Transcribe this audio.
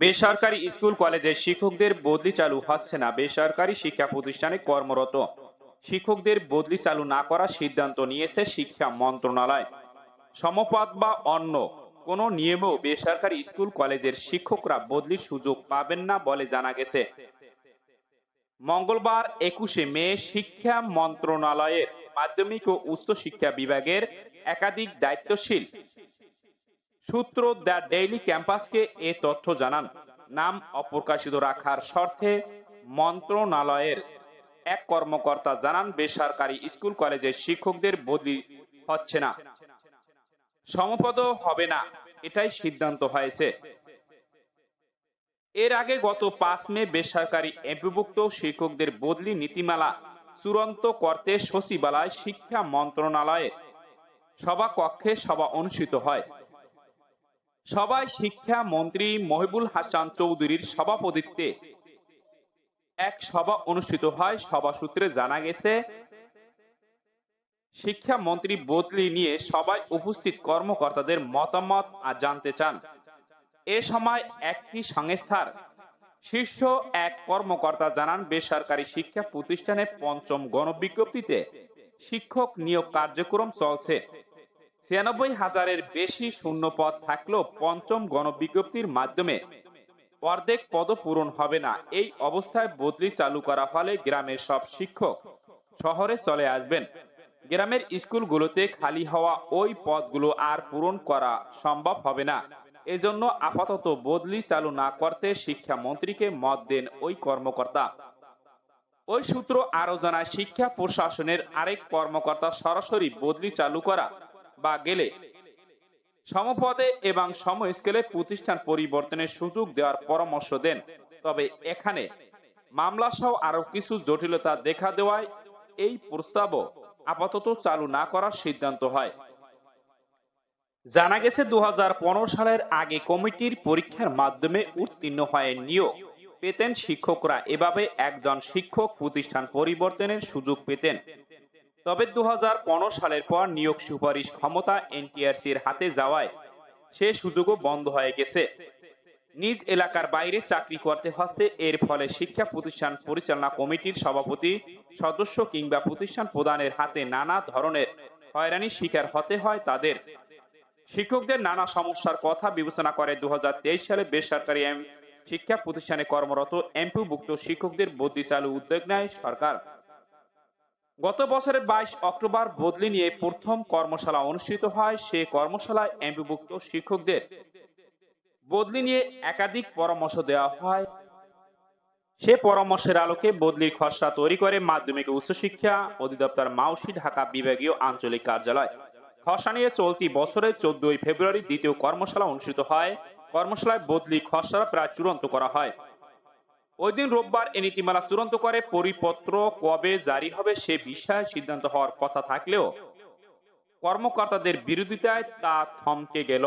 বেসরকারি স্কুল কলেজের শিক্ষকদের বদলি চালু হচ্ছে না। বেসরকারি শিক্ষা প্রতিষ্ঠানে কর্মরত শিক্ষকদের বদলি চালু না করার সিদ্ধান্ত নিয়েছে শিক্ষা মন্ত্রণালয়। সমপদ বা অন্য কোনো নিয়মেও বেসরকারি স্কুল কলেজের শিক্ষকরা বদলির সুযোগ পাবেন না বলে জানা গেছে। মঙ্গলবার একুশে মে শিক্ষা মন্ত্রণালয়ের মাধ্যমিক ও উচ্চ শিক্ষা বিভাগের একাধিক দায়িত্বশীল সূত্র দ্য ডেইলি ক্যাম্পাসকে এ তথ্য জানান। নাম অপ্রকাশিত রাখার শর্তে মন্ত্রণালয়ের এক কর্মকর্তা জানান, বেসরকারি স্কুল কলেজের শিক্ষকদের বদলি হচ্ছে না। সমপদ হবে না, এটাই সিদ্ধান্ত হয়েছে। এর আগে গত পাঁচ মে বেসরকারি এমপিভুক্ত শিক্ষকদের বদলি নীতিমালা চূড়ান্ত করতে সচিবালয় শিক্ষা মন্ত্রণালয়ের সভা কক্ষে সভা অনুষ্ঠিত হয়। সভায় শিক্ষা মন্ত্রী মহিবুল হাসান চৌধুরীর সভাপতিত্বে এক সভা অনুষ্ঠিত হয়। সভা সূত্রে জানা গেছে, শিক্ষা মন্ত্রী বদলি নিয়ে সবাই উপস্থিত কর্মকর্তাদের মতামত আর জানতে চান। এ সময় একটি সংস্থার শীর্ষ এক কর্মকর্তা জানান, বেসরকারি শিক্ষা প্রতিষ্ঠানে পঞ্চম গণবিজ্ঞপ্তিতে শিক্ষক নিয়োগ কার্যক্রম চলছে। ছিয়ানব্বই হাজারের বেশি শূন্য পদ থাকলেও পঞ্চম গণবিজ্ঞপ্তির মাধ্যমে অর্ধেক পদ পূরণ হবে না। এই অবস্থায় বদলি চালু করা ফলে গ্রামের সব শিক্ষক শহরে চলে আসবেন। গ্রামের স্কুলগুলোতে খালি হওয়া ওই পদগুলো আর পূরণ করা সম্ভব হবে না। এজন্য আপাতত বদলি চালু না করতে শিক্ষামন্ত্রীকে মত দেন ওই কর্মকর্তা। ওই সূত্র আরও জানায়, শিক্ষা প্রশাসনের আরেক কর্মকর্তা সরাসরি বদলি চালু করা বা গেলে। সমপদে এবং সম স্কেলে প্রতিষ্ঠান পরিবর্তনের সুযোগ দেওয়ার পরামর্শ দেন। তবে এখানে মামলা সহ আরও কিছু জটিলতা দেখা দেওয়ায় এই প্রস্তাবও আপাতত চালু না করার সিদ্ধান্ত হয়। জানা গেছে দু হাজার পনেরো সালের আগে কমিটির পরীক্ষার মাধ্যমে উত্তীর্ণ হয়ে নিয়োগ পেতেন শিক্ষকরা। এভাবে একজন শিক্ষক প্রতিষ্ঠান পরিবর্তনের সুযোগ পেতেন। তবে দু হাজার পনেরো সালের পর নিয়োগ সুপারিশ ক্ষমতা এনটিআরসির হাতে যাওয়ায় সে সুযোগও বন্ধ হয়ে গেছে। নিজ এলাকার বাইরে চাকরি করতে হচ্ছে, এর ফলে শিক্ষা প্রতিষ্ঠান পরিচালনা কমিটির সভাপতি, সদস্য কিংবা প্রতিষ্ঠান প্রদানের হাতে নানা ধরনের হয়রানির শিকার হতে হয় তাদের। শিক্ষকদের নানা সমস্যার কথা বিবেচনা করে দু হাজার তেইশ সালে বেসরকারি শিক্ষা প্রতিষ্ঠানে কর্মরত এমপিভুক্ত শিক্ষকদের বদলি চালু উদ্যোগ নেয় সরকার। গত বছরের বাইশ অক্টোবর বদলি নিয়ে প্রথম কর্মশালা অনুষ্ঠিত হয় সে কর্মশালায় এমপিভুক্ত শিক্ষকদের। বদলি নিয়ে একাধিক পরামর্শ দেওয়া হয়। সে পরামর্শের আলোকে বদলির খসড়া তৈরি করে মাধ্যমিক উচ্চশিক্ষা অধিদপ্তর মাউসি, ঢাকা বিভাগীয় আঞ্চলিক কার্যালয়। খসড়া নিয়ে চলতি বছরের চোদ্দই ফেব্রুয়ারি দ্বিতীয় কর্মশালা অনুষ্ঠিত হয়। কর্মশালায় বদলি খসড়া প্রায় চূড়ান্ত করা হয়। ওই দিন রোববার এ নীতিমালা চূড়ান্ত করে, পরিপত্র কবে জারি হবে সে বিষয়ে সিদ্ধান্ত হওয়ার কথা থাকলেও কর্মকর্তাদের বিরোধিতায় তা থমকে গেল।